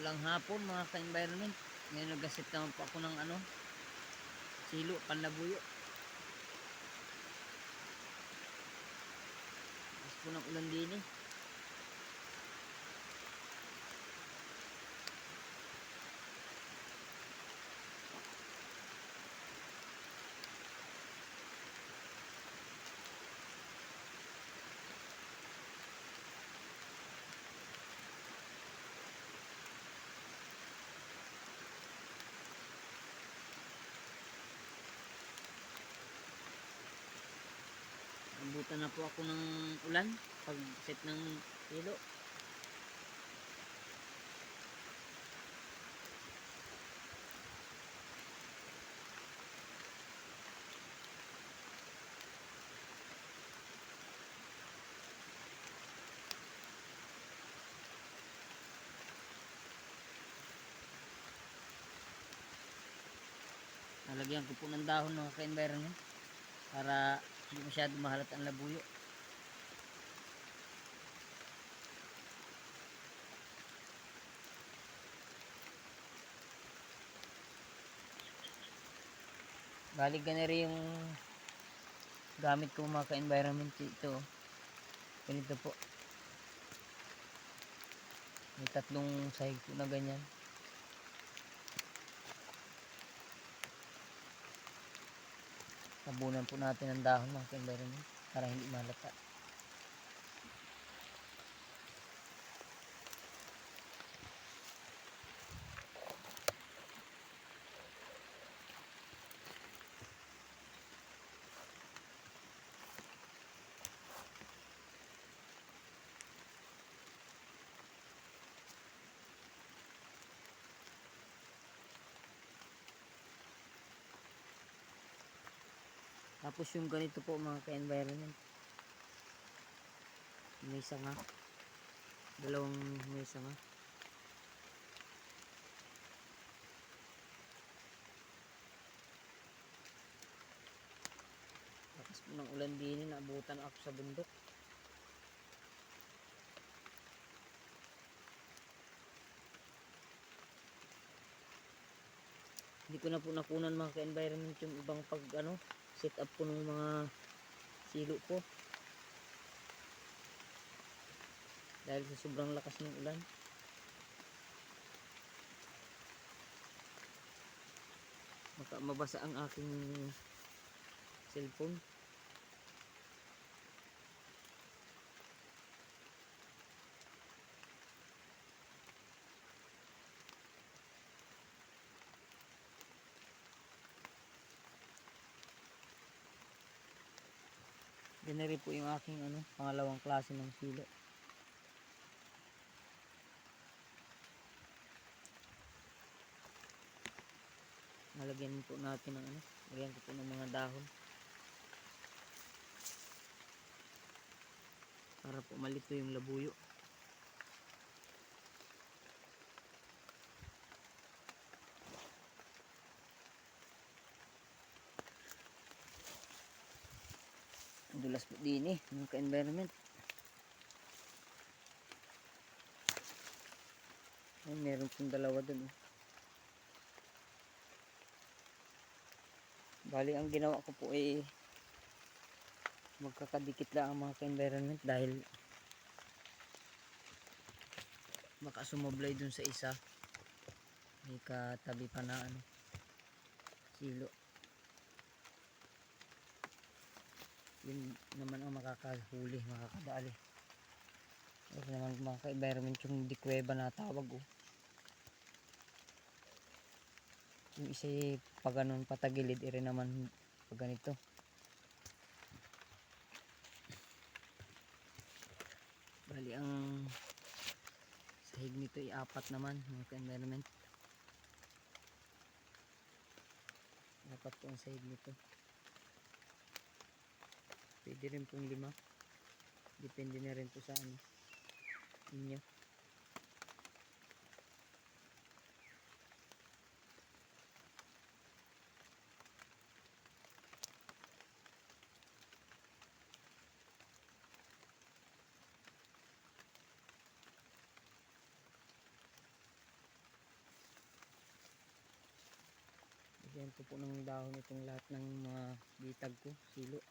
lang hapon mga ka-environment. Ngayon nagasit naman po ako ng ano, silo, panlabuyo. Po ng ulan din eh. Na po ako ng ulan pag set ng silo. Nalagyan ko po ng dahon ng ka-environment para hindi masyado mahalat ang labuyo. Bali ganun yung gamit ko mga ka-environment ito. Ganito po. May tatlong sahig po na ganyan. Tabunan po natin ang dahon mga ka-environment para hindi malata. Tapos yung ganito po mga ka-environment. May sanga. Dalawang may sanga. Tapos po ng ulan din, naabutan ako sa bundok. Hindi ko na po nakunan mga ka-environment yung ibang pag ano, set up ko ng mga silo ko. Dahil sa sobrang lakas ng ulan. Maka mabasa ang aking cellphone Rin po yung aking ano, pangalawang klase ng silo. Nalagyan po natin ng ano, lagyan ko po ng mga dahon. Para po malito yung labuyo. Dulas po din eh, yung ka-environment. Ay, meron pong dalawa dun. Oh. Bali, ang ginawa ko po ay magkakadikit lang ang mga ka-environment dahil baka sumablay dun sa isa. May katabi pa na ano, silo. Yun naman ang makakahuli, makakadali. Ito naman mga ka-environment yung dikweba na tawag oh. Yung isa eh, pag ganun patagilid, ire naman pag ganito. Bali ang sahig nito ay apat naman mga ka-environment. Apat po ang sahig nito pwede rin pong lima depende na rin po sa ano inyo Diyan ko po ng dahon itong lahat ng mga bitag ko, silo.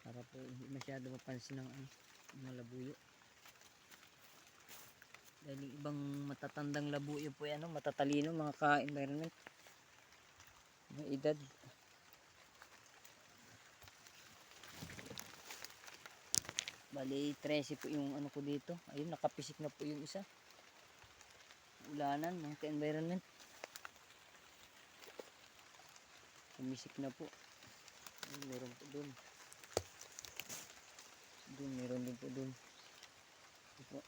Para po hindi masyado mapansin ng ano, mga labuyo. Dahil ibang matatandang labuyo po yan, no? matatalino mga ka-environment. Mga edad. Bali, 13 po yung ano ko dito. Ayun, nakapisik na po yung isa. Ulanan, mga ka-environment. Pumisik na po. Ayun, meron po dun. Dun, meron din po dun. Ito po.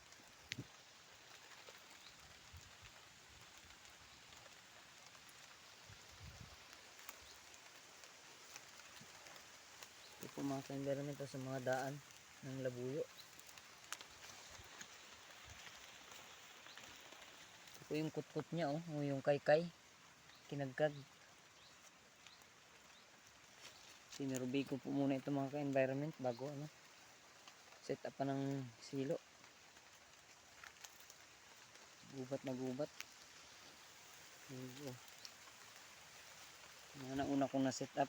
Ito po mga ka-environment sa mga daan ng labuyo. Ito po yung kutkut niya oh, yung kaykay. Kinagkag. Sinurvey ko po muna ito mga ka-environment bago ano. Set up pa ng silo. Gubat na gubat. Oo. Mga nauna kong na set up.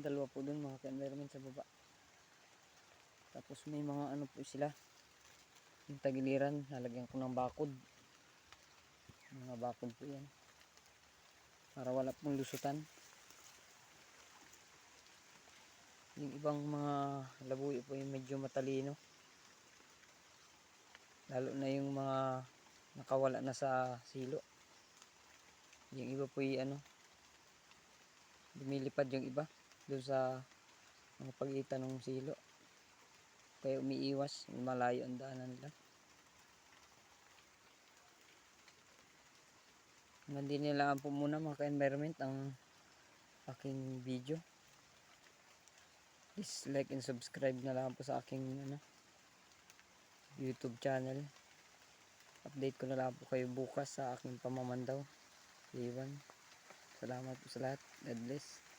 Meron dalawa po dun mga ka-environment sa baba. Tapos may mga ano po sila. Yung tagiliran, lalagyan ko ng bakod. Mga bakod po yan. Para wala pong lusutan. Yung ibang mga labuyo po yung medyo matalino. Lalo na yung mga nakawala na sa silo. Yung iba po yung ano, lumilipad yung iba doon sa mga pagitan ng silo. Kaya umiiwas malayo ang daanan nila. Din nila po muna mga ka-environment ang aking video. Please like and subscribe na lang po sa aking ano, youtube channel. Update ko na lang po kayo bukas sa aking pamamandaw. Iwan. Salamat po sa lahat. God bless.